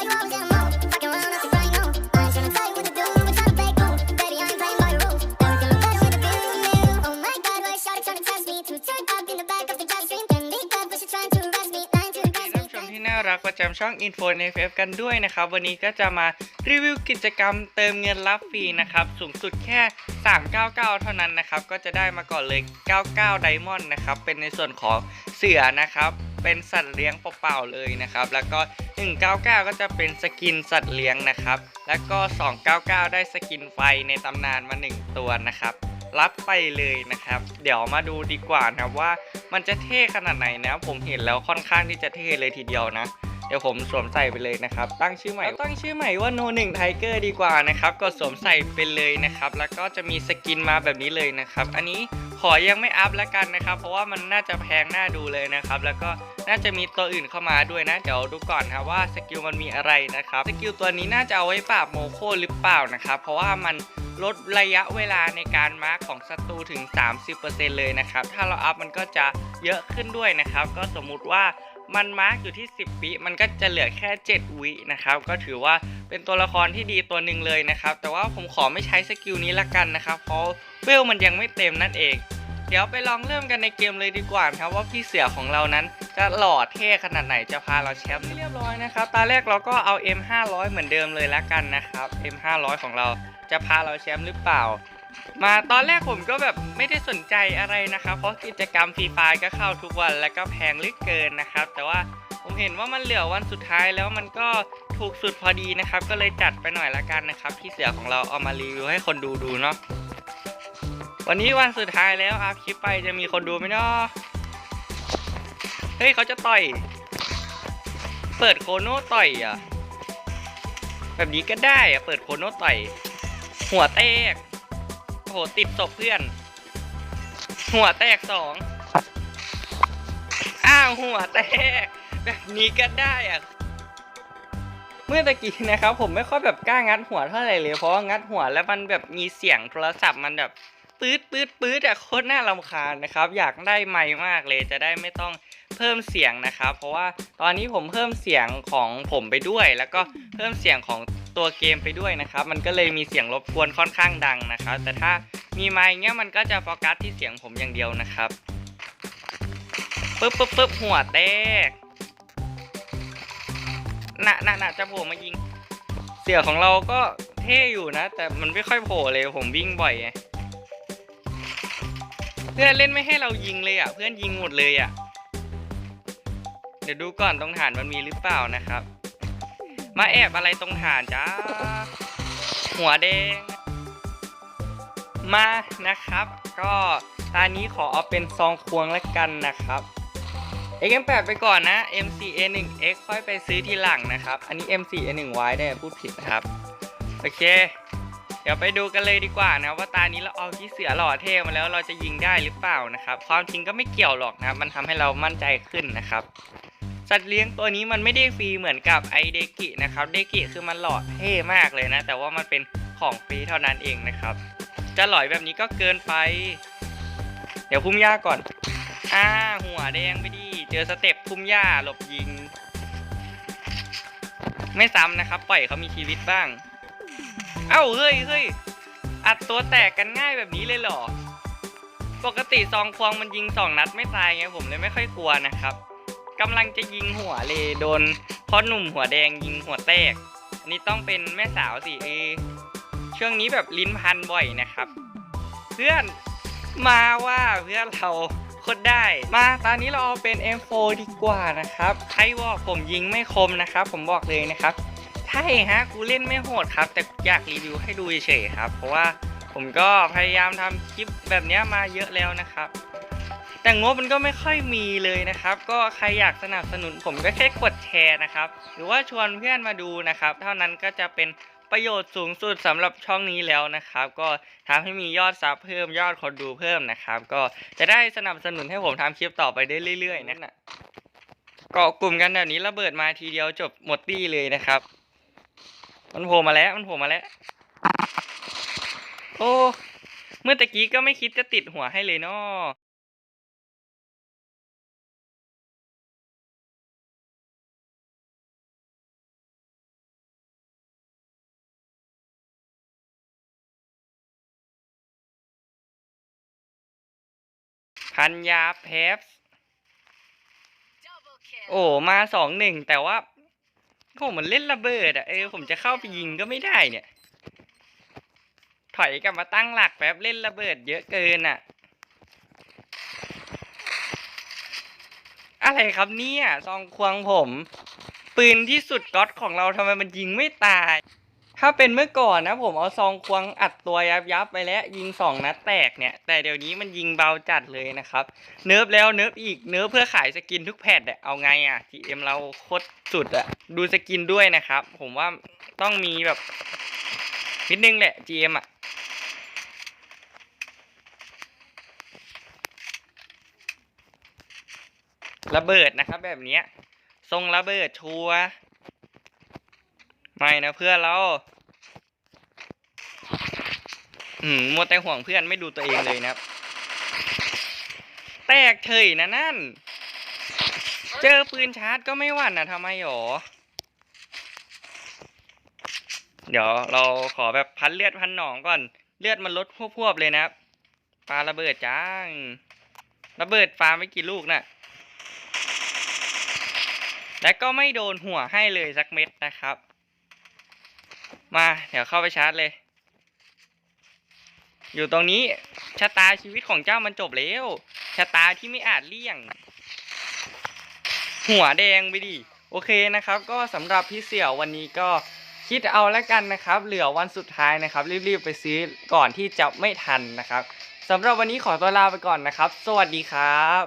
ท่านผู้ชมที่น่ารักประจำช่อง Info NFF กันด้วยนะครับ วันนี้ก็จะมารีวิวกิจกรรมเติมเงินรับฟรีนะครับ สูงสุดแค่ 399 เท่านั้นนะครับ ก็จะได้มาก่อนเลย 99 ไดมอนด์นะครับ เป็นในส่วนของเสือนะครับ เป็นสัตว์เลี้ยงเปล่าๆเลยนะครับ แล้วก็ 199 ก็จะเป็นสกินสัตว์เลี้ยงนะครับ แล้วก็ 299 ได้สกินไฟในตำนานมา 1 ตัวนะครับ รับไปเลยนะครับ เดี๋ยวมาดูดีกว่านะว่า มันจะเท่ขนาดไหนนะ ผมเห็นแล้วค่อนข้างที่จะเท่เลยทีเดียวนะเดี๋ยวผมสวมใส่ไปเลยนะครับ ตั้งชื่อใหม่ตั้งชื่อใหม่ว่า no 1 tiger ดีกว่านะครับ ก็สวมใส่ไปเลยนะครับ แล้วก็จะมีสกินมาแบบนี้เลยนะครับ อันนี้ ขอยังไม่อัพแล้วกันนะครับ เพราะว่ามันน่าจะแพงน่าดูเลยนะครับ แล้วก็น่าจะมีตัวอื่นเข้ามาด้วยนะ เดี๋ยวดูก่อนครับว่าสกิลมันมีอะไรนะครับ สกิลตัวนี้น่าจะเอาไว้ปราบโมโคหรือเปล่านะครับ เพราะว่ามันลดระยะเวลาในการมาร์กของศัตรูถึง 30%เลยนะครับ ถ้าเราอัพมันก็จะเยอะขึ้นด้วยนะครับ ก็สมมุติว่ามันมาร์กอยู่ที่ 10 วิมันก็จะเหลือแค่ 7 วินะครับ ก็ถือว่าเป็นตัวละครที่ดีตัวหนึ่งเลยนะครับ แต่ว่าผมขอไม่ใช้สกิลนี้ละกันนะครับ เพราะเวลมันยังไม่เต็มนั่นเอง เดี๋ยวไปลองเริ่มกันในเกมเลยดีกว่านะครับว่าพี่เสือของเรานั้นจะหล่อเท่ขนาดไหนจะพาเราแชมป์เรียบร้อยนะครับตาแรกเราก็เอา M500 เหมือนเดิมเลยละกันนะครับ M500 ของเราจะพาเราแชมป์หรือเปล่า มาตอนแรกผมก็แบบไม่ได้สนใจอะไรนะครับ เพราะกิจกรรมฟรีไฟก็เข้าทุกวันแล้วก็แพงลือเกินนะครับ แต่ว่าผมเห็นว่ามันเหลือวันสุดท้ายแล้วมันก็ถูกสุดพอดีนะครับ ก็เลยจัดไปหน่อยละกันนะครับพี่เสือของเราเอามารีวิวให้คนดูดูเนาะ วันนี้วันสุดท้ายแล้วอัพคลิปไปจะมีคนดูไหมเนาะเฮ้ยเขาจะต่อย เปิดโคโน่ต่อยอะ แบบนี้ก็ได้อะ เปิดโคโน่ต่อย หัวแตก โอ้โห ติดศพเพื่อน หัวแตกสอง อ้าวหัวแตก แบบนี้ก็ได้อะเมื่อตะกี้นะครับผมไม่ค่อยแบบกล้างัดหัวเท่าไหร่เลยเพราะว่างัดหัวแล้วมันแบบมีเสียงโทรศัพท์มันแบบ ปื๊ดปื๊ดปื๊ดอะโคตรน่ารำคาญนะครับ อยากได้ไมค์มากเลยจะได้ไม่ต้องเพิ่มเสียงนะครับ เพราะว่าตอนนี้ผมเพิ่มเสียงของผมไปด้วย แล้วก็เพิ่มเสียงของตัวเกมไปด้วยนะครับ มันก็เลยมีเสียงรบกวนค่อนข้างดังนะครับ แต่ถ้ามีไมค์เงี้ยมันก็จะโฟกัสที่เสียงผมอย่างเดียวนะครับปึ๊บปึ๊บปึ๊บหัวแตกน่ะน่ะน่ะจะโผล่มายิง เสียของเราก็เท่อยู่นะ แต่มันไม่ค่อยโผล่เลยผมวิ่งบ่อยไง เพื่อนเล่นไม่ให้เรายิงเลยอะ เพื่อนยิงหมดเลยอะ เดี๋ยวดูก่อนตรงฐานมันมีหรือเปล่านะครับ มาแอบอะไรตรงฐานจ้า หัวแดง มานะครับ ก็ตานี้ขอเอาเป็นซองควงแล้วกันนะครับ XM8 ไปก่อนนะ MCA1X ค่อยไปซื้อทีหลังนะครับ อันนี้ MCA1Y ได้พูดผิดนะครับ โอเค เดี๋ยวไปดูกันเลยดีกว่านะว่าตานี้เราเอาที่เสือหล่อเท่มาแล้วเราจะยิงได้หรือเปล่านะครับความจริงก็ไม่เกี่ยวหรอกนะมันทำให้เรามั่นใจขึ้นนะครับสัตว์เลี้ยงตัวนี้มันไม่ได้ฟรีเหมือนกับไอเดกินะครับเดกิคือมันหล่อเท่มากเลยนะ แต่ว่ามันเป็นของฟรีเท่านั้นเองนะครับ จะหล่อยแบบนี้ก็เกินไป เดี๋ยวพุ่มหญ้าก่อนอ่าหัวแดงไปดิเจอสเต็ปพุ่มหญ้าหลบยิง ไม่ซ้ำนะครับ ปล่อยเขามีชีวิตบ้าง เอ้าเฮ้ยเฮ้ยอัดตัวแตกกันง่ายแบบนี้เลยเหรอ ปกติซองควงมันยิงสองนัดไม่ตายไงผมเลยไม่ค่อยกลัวนะครับกำลังจะยิงหัวเลยโดนพ่อหนุ่มหัวแดงยิงหัวแตก อันนี้ต้องเป็นแม่สาวสิเอช่วงนี้แบบลิ้นพันบ่อยนะครับ เพื่อนมาว่าเพื่อนเราโคตรได้ มาตอนนี้เราเอาเป็น M4 ดีกว่านะครับ ใครบอกผมยิงไม่คมนะครับ ผมบอกเลยนะครับ ใช่ฮะ กูเล่นไม่โหดครับ แต่อยากรีวิวให้ดูเฉยๆครับ เพราะว่าผมก็พยายามทำคลิปแบบนี้มาเยอะแล้วนะครับ แต่งบมันก็ไม่ค่อยมีเลยนะครับ ก็ใครอยากสนับสนุนผมก็แค่กดแชร์นะครับ หรือว่าชวนเพื่อนมาดูนะครับ เท่านั้นก็จะเป็นประโยชน์สูงสุดสำหรับช่องนี้แล้วนะครับ ก็ทำให้มียอดซับเพิ่มยอดคนดูเพิ่มนะครับ ก็จะได้สนับสนุนให้ผมทำคลิปต่อไปได้เรื่อยๆนั่นน่ะเกาะกลุ่มกันแบบนี้ระเบิดมาทีเดียวจบหมดตี้เลยนะครับ มันโผล่มาแล้วมันโผล่มาแล้ว โอ้เมื่อตะกี้ก็ไม่คิดจะติดหัวให้เลยนาะพันยาเพฟโอ้มาสองหนึ่งแต่ว่า โหมันเล่นระเบิดอะเออผมจะเข้าไปยิงก็ไม่ได้เนี่ย ถอยกลับมาตั้งหลักแป๊บเล่นระเบิดเยอะเกินอะอะไรครับเนี่ยซองควงผม ปืนที่สุดก๊อตของเราทำไมมันยิงไม่ตาย ถ้าเป็นเมื่อก่อนนะผมเอาซองควงอัดตัวยับยับไปแล้วยิงสองนัดแตกเนี่ย แต่เดี๋ยวนี้มันยิงเบาจัดเลยนะครับ เนิร์ฟแล้วเนิร์ฟอีกเนิร์ฟเพื่อขายสกินทุกแพทอะเอาไงอะ GM เอ็มเราโคตรสุดอะดูสกินด้วยนะครับ ผมว่าต้องมีแบบนิดนึงแหละ GM อะระเบิดนะครับแบบนี้ทรงระเบิดชัวร์ ไม่นะเพื่อนเรา อืมมัวแต่ห่วงเพื่อนไม่ดูตัวเองเลยนะครับ แตกเฉยนะนั่น เจอปืนชาร์จก็ไม่หวั่นนะทำไมหรอ เดี๋ยวเราขอแบบพันเลือดพันหนองก่อน เลือดมันลดพวบๆเลยนะครับปาระเบิดจ้างระเบิดฟาไม่กี่ลูกน่ะและก็ไม่โดนหัวให้เลยสักเม็ดนะครับ มา เดี๋ยวเข้าไปชาร์จเลย อยู่ตรงนี้ชะตาชีวิตของเจ้ามันจบแล้ว ชะตาที่ไม่อาจเลี่ยง หัวแดงไปดิโอเคนะครับ ก็สำหรับพี่เสี่ยววันนี้ก็คิดเอาแล้วกันนะครับ เหลือวันสุดท้ายนะครับ รีบๆไปซื้อก่อนที่จะไม่ทันนะครับสำหรับวันนี้ขอตัวลาไปก่อนนะครับ สวัสดีครับ